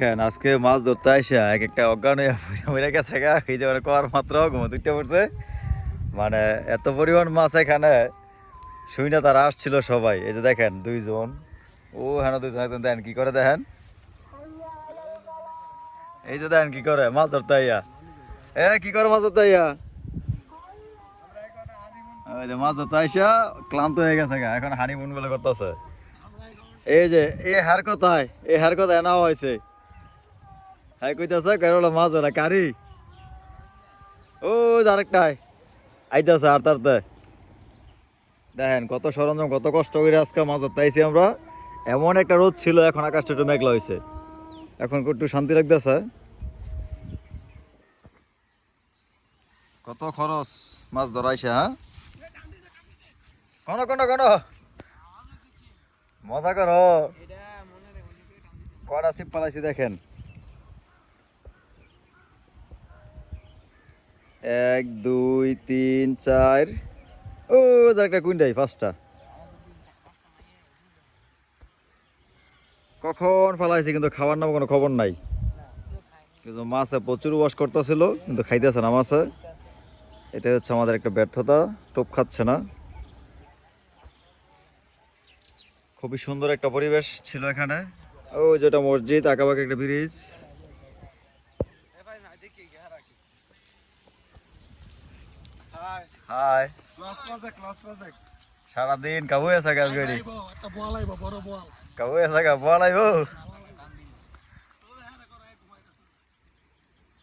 কেন? আজকে মাছ ধরতে আইসা এক একটা অজ্ঞান গেছে এই যে মানে কর মাত্র ঘুমো দুইটা পড়ছে। মানে এত পরিমাণ মাছ এখানে, শুই না তারা আসছিল সবাই। এই যে দেখেন, দুইজন। ও হ্যাঁ দুইজন, একজন দেখেন কি করে দেখেন? এই যে দেখেন কি করে? মাছ ধরতে আইয়া। এ, কি করে মাছ ধরতে আইয়া? ওই যে মাছ ধরতে আইসা, ক্লান্ত হয়ে গেছে এখন হানিমুন বলে করতেছে। এই যে, এ, হার কোথায়, এ, হার কোথায় নাও হয়েছে হ্যাঁ কইতাছে কেরল মাছ ধরা, কারি। ও আরেকটাই। আইতাছে আর তারতে দেখেন, কত সরঞ্জাম, কত কষ্ট করে আজকে মাছ ধরতে আমরা। এমন একটা রোদ ছিল, এখন আকাশটা একটু মেঘলা হয়েছে এখন একটু শান্তি লাগতেছে। কত খরচ মাছ ধরাইছে হ্যাঁ? কোনো কোনো কোনো? মজা করো। কটা সিপ পালাইছি দেখেন। এক, দুই, তিন, চার। ও একটা কুইন্টাই পাঁচটা। কখন ফালাইছি কিন্তু খাবার নাম কোনো খবর নাই। কিন্তু মাছে প্রচুর ওয়াশ করতেছিল, কিন্তু খাইতেছে না মাছে। এটা হচ্ছে আমাদের একটা ব্যর্থতা, টোপ খাচ্ছে না। খুবই সুন্দর একটা পরিবেশ ছিল এখানে। ও, যেটা মসজিদ, আঁকাবাঁকা একটা ব্রিজ। হাই সারাদিন কাবু আছে গাছ গাড়ি। কাবু আছে গা বল আইব।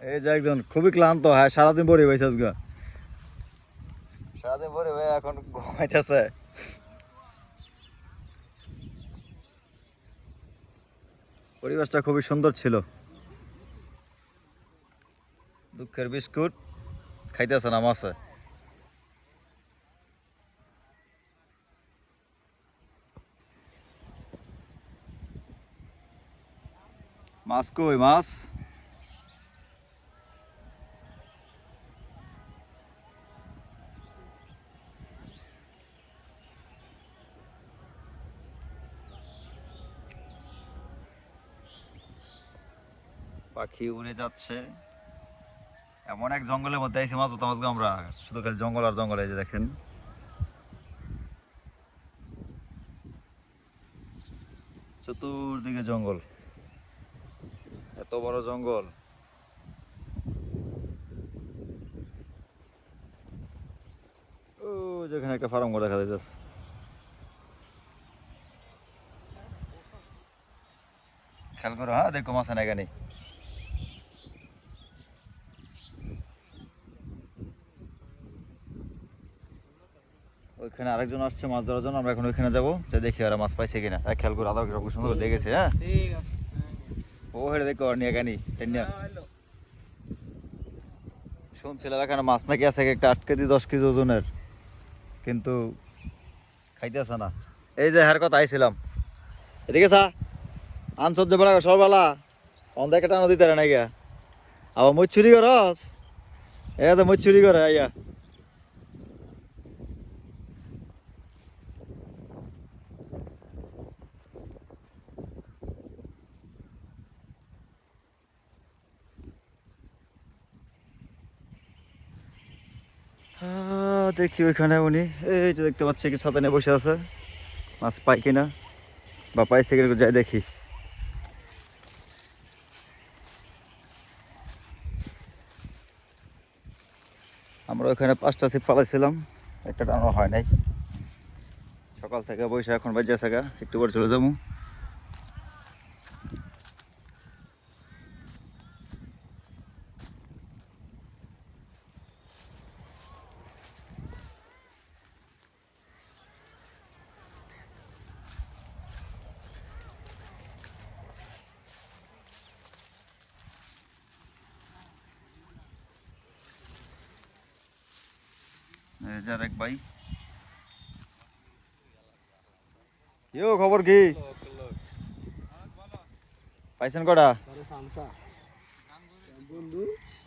এই যে একজন খুবই ক্লান্ত হ্যাঁ সারাদিন পরে হয়েছে আজকে সারাদিন পরে হয়ে এখন ঘুমাইতেছে। পরিবেশটা খুবই সুন্দর ছিল। দুঃখের বিস্কুট খাইতেছে না মাছে। মাছ কই মাছ পাখি উড়ে যাচ্ছে। এমন এক জঙ্গলের মধ্যে আইসি মাছ আজকে আমরা। শুধু খালি জঙ্গল আর জঙ্গল, এই যে দেখেন। চতুর্দিকে জঙ্গল। বড় জঙ্গল। একটা ফার্ম করে দেখা যাচ্ছে খেয়াল করো হ্যাঁ দেখো মাছ এখানে। ওইখানে আরেকজন আসছে মাছ ধরার জন্য, আমরা এখন ওইখানে যাব, যে দেখি আর মাছ পাইছে কিনা। এক খেয়াল করে আদা খুব সুন্দর হ্যাঁ। ও শুনছিলাম এখানে মাছ নাকি আছে একটা আট কেজি, দশ কেজি ওজনের? কিন্তু খাইতেছে না। এই যে হার কথা আইছিলাম। এদিকে সা আনসজ্জ বেলা সরবেলা অন্ধ একটা নদী তারা নাই গা আবার মই চুরি করস? এ তো মই চুরি করে আইয়া আহ, দেখি ওইখানে উনি। এই যে দেখতে পাচ্ছি কি ছাতা নিয়ে বসে আছে। মাছ পাই কিনা? বা পাইছে কিনা যাই দেখি। আমরা ওখানে পাঁচটা সিট পালাইছিলাম। একটা টানো হয় নাই। সকাল থেকে বসে এখন বাজে গা। একটু পরে চলে যাব। আরেক ভাই। ইও খবর কি? পাইছেন কটা?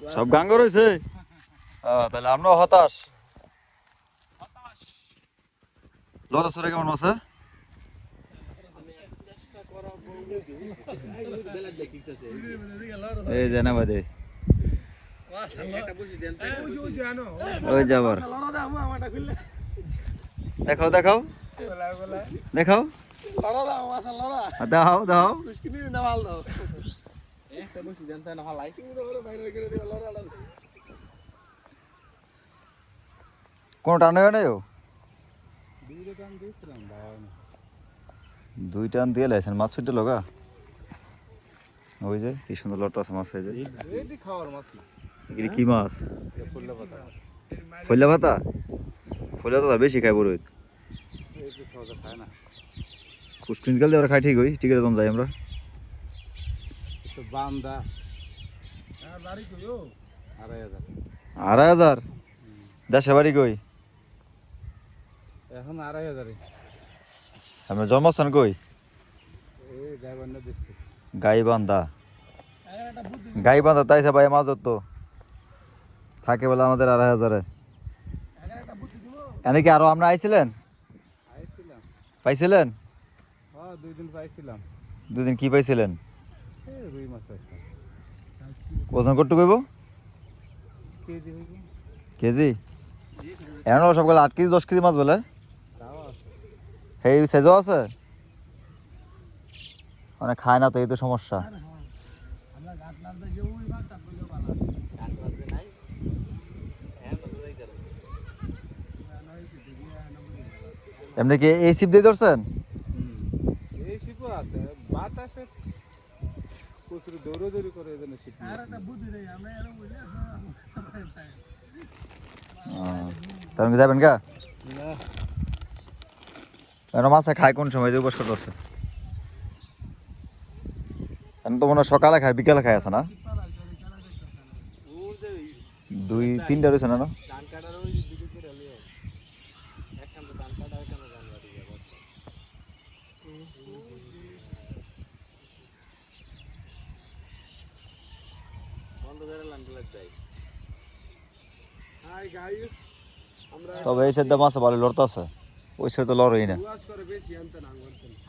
সব গাঙ্গ রয়েছে? আহ, তাহলে আমরাও হতাশ। লড়াচড়া কেমন আছে? এই জানা ওই যাবার দেখাও দেখাও। দেখাও। দাও দাও কোন টান হয় না দুই টান দিয়ে লাইছেন, মাছ ছুটে লগা। ওই যে, কি সুন্দর লট মাছ হয়ে যায় এগুলি কি মাছ? ফইলা ভাতা? ফইলা ভাতা বেশি খাই বড় কুসকুন কাল দিয়ে খাই ঠিক হই ঠিক আছে তখন যাই আমরা। বান্দা। আড়াই হাজার? দেশে বাড়ি কই? এখন আড়াই হাজারে আপনার জন্মস্থান কই? গাইবান্ধা গাইবান্ধা। তাইছে ভাই মাছ তো থাকে বলে আমাদের আড়াই হাজারে। এনে কি আরও আমরা আইছিলেন? পাইছিলেন? হ্যাঁ পাইছিলাম। দুদিন কি পাইছিলেন? ওজন করতে কইব কেজি কেজি? সব গেলে আট কেজি দশ কেজি মাছ বলে? সেই সেজও আছে? মানে খায় না তো এই তো সমস্যা। এমনি কি এই সিপ দিয়ে ধরছেন? এই শিপও আছে। বাতাসে প্রচুর দৌড়াদৌড়ি করে এজন্য শিপ তার কি যাবেন গা? না। কেন মাছে খায় কোন সময় করতেছে। তো মনে হয় সকালে খায় বিকালে খায় আছে না? দুই তিনটা রয়েছে না না ধান কাটার ওই দিকে করে লিয়ে একখান তো ধান কাটা একখান ধান বাড়ি যাব বন্ধ করে লান্ডে লাগ যাই হাই গাইস আমরা তবে এই সাইডটা মাছ ভালো লড়তেছে। ওই সাইড তো লড়ই না।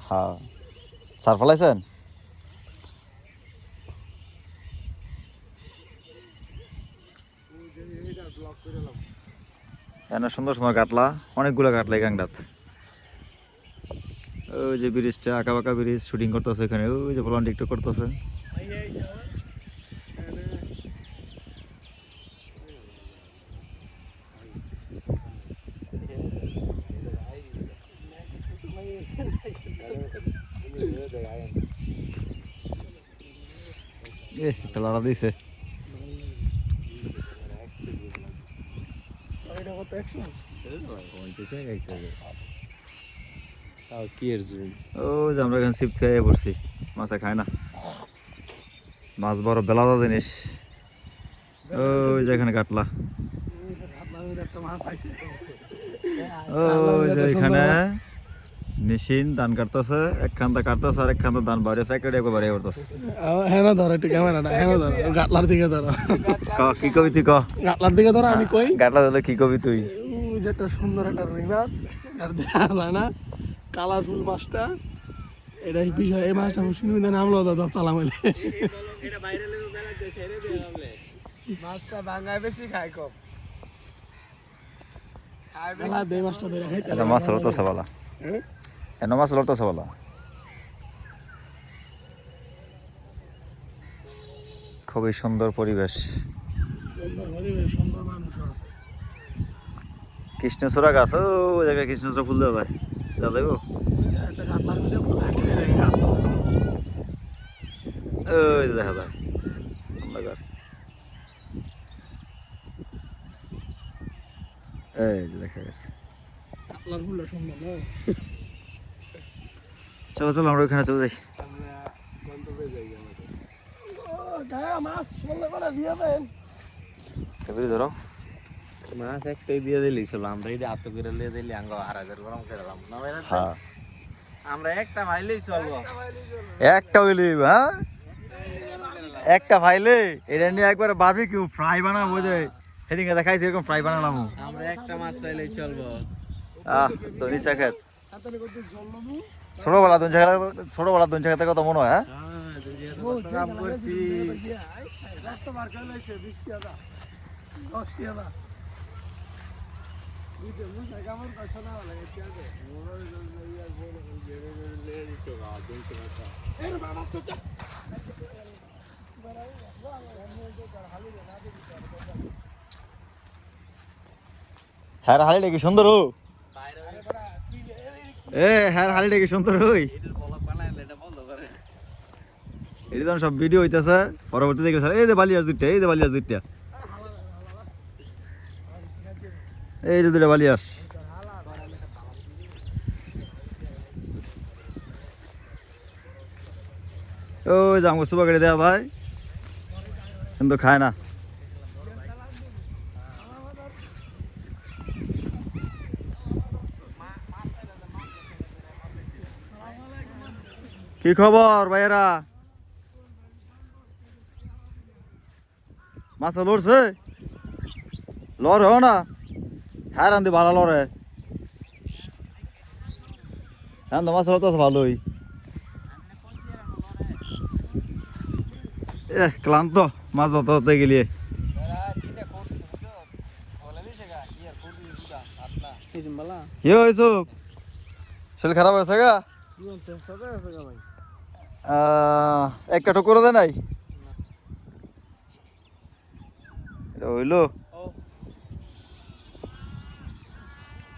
হ্যাঁ। সার ফলাইছেন? এখানে সুন্দর সুন্দর কাটলা অনেকগুলো কাটলা এই গাংটাত। ওই যে ব্রিজটা আঁকা বাঁকা ব্রিজ শুটিং করতেছে এখানে। ওই যে ফলান টিকটক করতেছে দিছে ও যে আমরা এখানে সিপ খেয়ে পড়ছি মাছে খায় না। মাছ বড় বেলাদা জিনিস। ওই যে এখানে কাটলা। ওই যে এখানে মেশিন ধান কাটতেছে এক খান্তা কাটতেছে আর এক খান্তা ধান বাড়ি প্যাকেট একবার বাড়ি করতেছে। হ্যাঁ না ধরো একটু ক্যামেরাটা হ্যাঁ ধরো গাটলার দিকে ধরো। ক- কি কবি তুই ক? গাটলার দিকে ধরো আমি কই? কাটলা দিলে কি কবি তুই? ওই যে একটা সুন্দর একটা রুই মাছ আর দেখা না। কালারফুল মাছটা এটা বিষয় এই মাছটা হুসিন মিদা নামলো দাদা তালা মেলে এটা বাইরে লেগে বেলা ছেড়ে দিয়ে আমলে মাছটা ভাঙায় বেশি খায় কম। মেলা দে মাছটা ধরে খাইতে এটা মাছ লড়তেছে বলা হ্যাঁ? এনে মাছ লড়তেছে বলা? খুবই সুন্দর পরিবেশ। কৃষ্ণচূড়া গাছ ও জায়গায় কৃষ্ণচূড়া ফুল দেবো। ওই দেখা যায়। অন্ধকার। এই দেখা গেছে। গাটলার ফুলটা সুন্দর চলো চলো আমরা ওখানে চলে যাই। ধরো। মাছ একটাই দিয়ে চলো আমরা এটা আত্ম করে লিয়ে দিলি আঙ্গ গরম না হ্যাঁ। আমরা একটা ভাইলেই চলবো। একটা হইলে হ্যাঁ? একটা ভাইলে এটা নিয়ে একবার ভাবি কেউ ফ্রাই বানাবো যে। সেদিনকে দেখাইছি এরকম ফ্রাই বানালাম। আমরা একটা মাছ চাইলেই চলবো। আহ তো নিচা খেত ছোটবেলা দুন জায়গা ছোটবেলা দুন জায়গাতে কথা মনে হয় হ্যাঁ? হ্যাঁ হালিটা কি সুন্দর, হো? এ হ্যাঁ হালিটা কি সুন্দর হই? সব ভিডিও হইতেছে পরবর্তী দেখবে স্যার এই যে বালিয়াস দুইটা এই যে বালিয়াস দুইটা এই যে দুইটা বালিয়াস ওই যে আমাকে সুবা কেটে দেওয়া ভাই কিন্তু খায় না। কি খবর, ভাইয়েরা? মাছ লড়ছে? লড় হো না। হ্যাঁ রান্ধি, ভালো লড়ে। হ্যাঁ তো মাছ লড়তে ভালোই। ক্লান্ত। মাছ ধরতে ধরতে গেলিয়ে কি শরীর খারাপ হয়েছে গা? আহ, একটা ঠোকর দেয় নাই? এটা হইল?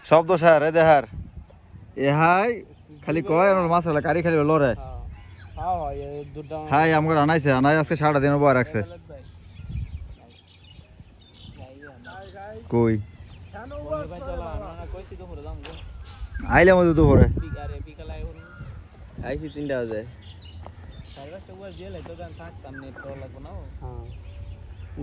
শব্দ স্যার এ দেহার এ হাই খালি কয় আমার মাছ হলে কারি খালি লড়ে। হাই আমাকে আনাইছে আনাই আজকে সারাটা দিন বয় রাখছে। কই? আইলে মধ্যে দুপুরে। আইসি তিনটা বাজে।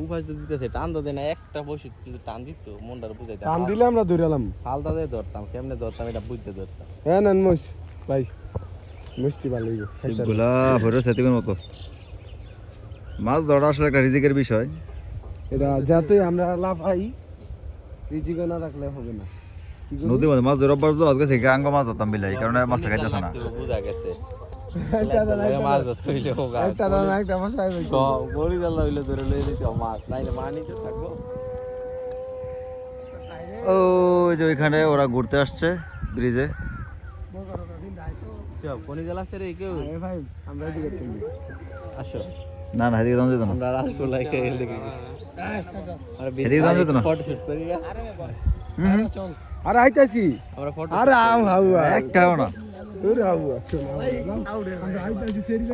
উপাস তো দিতেছে টান তো দেয় না একটা বসে যদি টান দিত মনটার বুঝাইতে টান দিলে আমরা ধরালাম ফালতা দিয়ে ধরতাম কেমনে ধরতাম এটা বুঝতে ধরতাম। হ্যাঁ নেন মোষ ভাই। মিষ্টি ভালো শিবগুলা ভরে সেতিকের মতো মাছ ধরা আসলে একটা রিজিকের বিষয়। এটা যাতে আমরা লাভ পাই রিজিকে না রাখলে হবে না। মধ্যে মাছ ধরা অভ্যাস তো আজকে থেকে আঙ্গ মাছ ধরতাম বিলাই কারণ মাছ খাইতেছে না। বুঝা গেছে। মাছ ধরতে হইলে হোক একটা দানা, একটা বসাই বড়ি জাল্লা হইলে ধরে লই দিতে মাছ নাইলে মানিতে থাকব। ওই যে ওইখানে ওরা ঘুরতে আসছে ব্রিজে। কোনি জাল আছে রে কেউ? আরে ভাই আমরা এদিকে চলি। আসো। না না এদিকে দাম যেত না। আমরা রাসগোল্লা খেয়ে এদিকে। এদিকে দাম যেত না? ফটো শুট করি গা। হুম, চল। আরে আইতাছি। আরে আম হাউয়া একটাও না। তোর হাউয়া চল আমরা আইতাছি সেরি